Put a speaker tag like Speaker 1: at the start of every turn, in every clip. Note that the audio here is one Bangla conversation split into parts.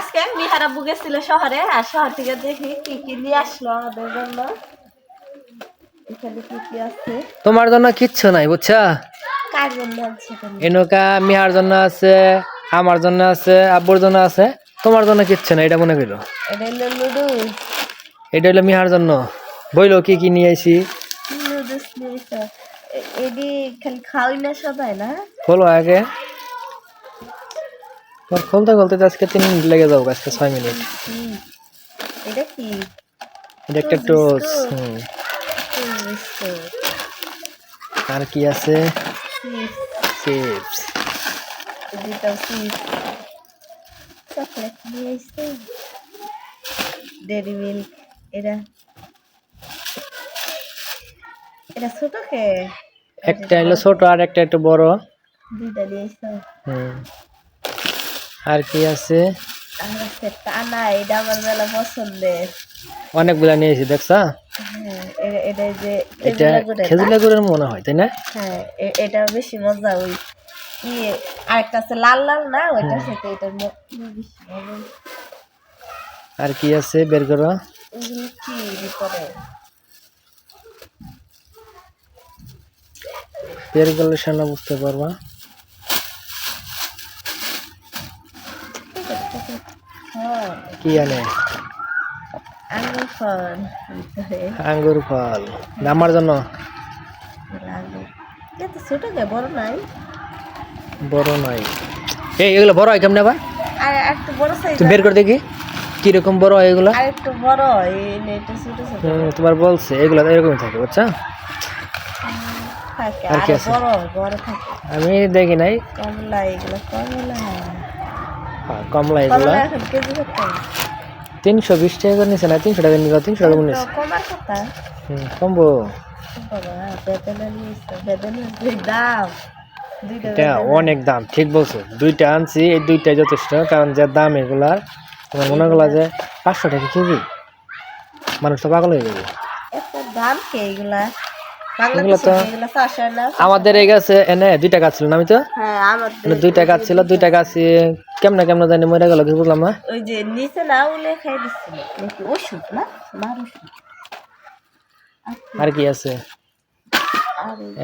Speaker 1: আজকে মিহার আব্বু গেছিল শহরে আর শহর থেকে দেখি কি কি নিয়ে আসলো আমাদের জন্য। এখানে কি কি আছে?
Speaker 2: তোমার জন্য কিচ্ছু নাই বুঝছা?
Speaker 1: কার জন্য আছে
Speaker 2: এনকা মিহার জন্য আছে আমার জন্য আছে আব্বুর জন্য আছে তোমার জন্য কিচ্ছু না এটা মনে করো
Speaker 1: এটা হলো লুডু।
Speaker 2: এটা হলো মিহার জন্য। বইলো কি কি নিয়ে আইছি?
Speaker 1: এডি খালি খাওয়াই না সবাই না?
Speaker 2: খোলো আগে। তোমার খুলতে খুলতে আজকে তিন মিনিট লেগে যাব আজকে ছয় মিনিট।
Speaker 1: এটা কি?
Speaker 2: এটা একটা টোস হুম। আর কি আছে? চিপস
Speaker 1: চকলেট নিয়ে এসছে। ডেরি মিল্ক এটা। এটা ছোট কে?
Speaker 2: একটা হলো ছোট আর একটা একটু বড়।
Speaker 1: দুইটা নিয়ে
Speaker 2: হুম। আর কি আছে?
Speaker 1: আর টানা এটা আমার মেলা পছন্দের।
Speaker 2: অনেকগুলা নিয়েছি দেখছা?
Speaker 1: হ্যাঁ এটা যে গুড়ের
Speaker 2: মনে হয় তাই না?
Speaker 1: হ্যাঁ এটা বেশি মজা ওই আরেকটা আছে লাল লাল না? মজা।
Speaker 2: আর কি আছে বের করো?
Speaker 1: কি ভিতরে
Speaker 2: বের করলে সামনে বুঝতে পারবা
Speaker 1: হ্যাঁ
Speaker 2: কি আনে
Speaker 1: আঙুর ফল।
Speaker 2: আঙ্গুর ফল আমার জন্য
Speaker 1: ছোট কে বড় নাই।
Speaker 2: বড় এই এগুলো বড় হয় কেমনে আবার?
Speaker 1: আর একটু বড় সাইজ
Speaker 2: বের করে দেখি কীরকম বড় হয় এগুলো?
Speaker 1: আর একটু বড় এটা ছোট ছোট।
Speaker 2: তোমার বলছে এগুলো এরকমই থাকে বুঝছ? আর কি আছে? আমি দেখি নাই।
Speaker 1: কমলা এগুলো কমলা।
Speaker 2: কমলা এগুলো।
Speaker 1: কমলা কত?
Speaker 2: তিনশো বিশ টাকা করে নিছে না? তিনশো টাকা নিবা তিনশো টাকা নিছে। হুম, কমবো। এটা অনেক দাম ঠিক বলছো। দুইটা আনছি এই দুইটাই যথেষ্ট কারণ যা দাম এগুলার তোমার মনে করলা যে পাঁচশো টাকা কেজি। মানুষ তো পাগল হয়ে যাবে।
Speaker 1: দাম কে এগুলা?
Speaker 2: এগুলো
Speaker 1: এগুলা
Speaker 2: আমাদের এই গাছে এনে দুইটা গাছ ছিল না আমি তো?
Speaker 1: হ্যাঁ
Speaker 2: মানে দুইটা গাছ ছিল দুইটা গাছ কেমনে কেমনে জানি মরে গেল কি বুঝলাম না?
Speaker 1: ওই যে নিচে না উলে খাই দিচ্ছিল নাকি ওষুধ না? মার ওষুধ।
Speaker 2: আর কি আছে?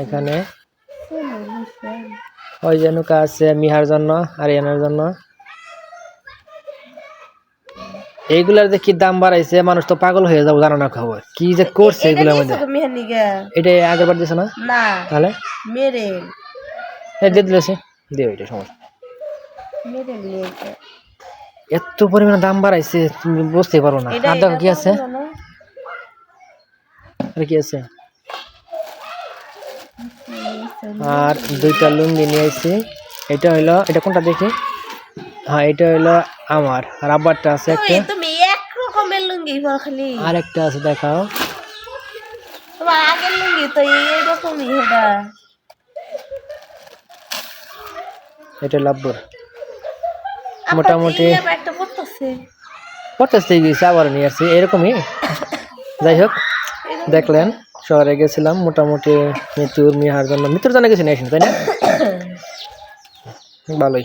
Speaker 2: এখানে? ওই যে নৌকা আছে মিহার জন্য আর জন্য। এইগুলার যে কি দাম বাড়াইছে মানুষ তো পাগল হয়ে যাব জানো না খবর। কি যে করছে এগুলোর মধ্যে? এটা আগের বার দিছে না?
Speaker 1: না।
Speaker 2: তাহলে?
Speaker 1: মেরে।
Speaker 2: দিয়ে দিলেছে দিয়ে ওইটা সমস্যা।
Speaker 1: মেরে নিয়েছে।
Speaker 2: এত পরিমাণে দাম বাড়াইছে তুমি বুঝতে পারো না। আর দেখো কি আছে? আর কি আছে? আর দুইটা লুঙ্গি নিয়ে আইছি। এটা হইল এটা কোনটা দেখি? হ্যাঁ এটা হইল আমার। আর আব্বারটা আছে একটা।
Speaker 1: তুমি তুমি এক রকমের লুঙ্গি পর খালি।
Speaker 2: আর একটা আছে দেখাও।
Speaker 1: তোমার আগের লুঙ্গি তো এইরকমই এটা
Speaker 2: এটা
Speaker 1: আবার
Speaker 2: মোটামুটি
Speaker 1: পড়তেছে।
Speaker 2: গেছি আবার নিয়ে আসছি এরকমই। যাই হোক দেখলেন শহরে গেছিলাম মোটামুটি মৃত্যুর মিহার জন্য মৃত্যুর জন্য গেছি না তাই না? ভালোই।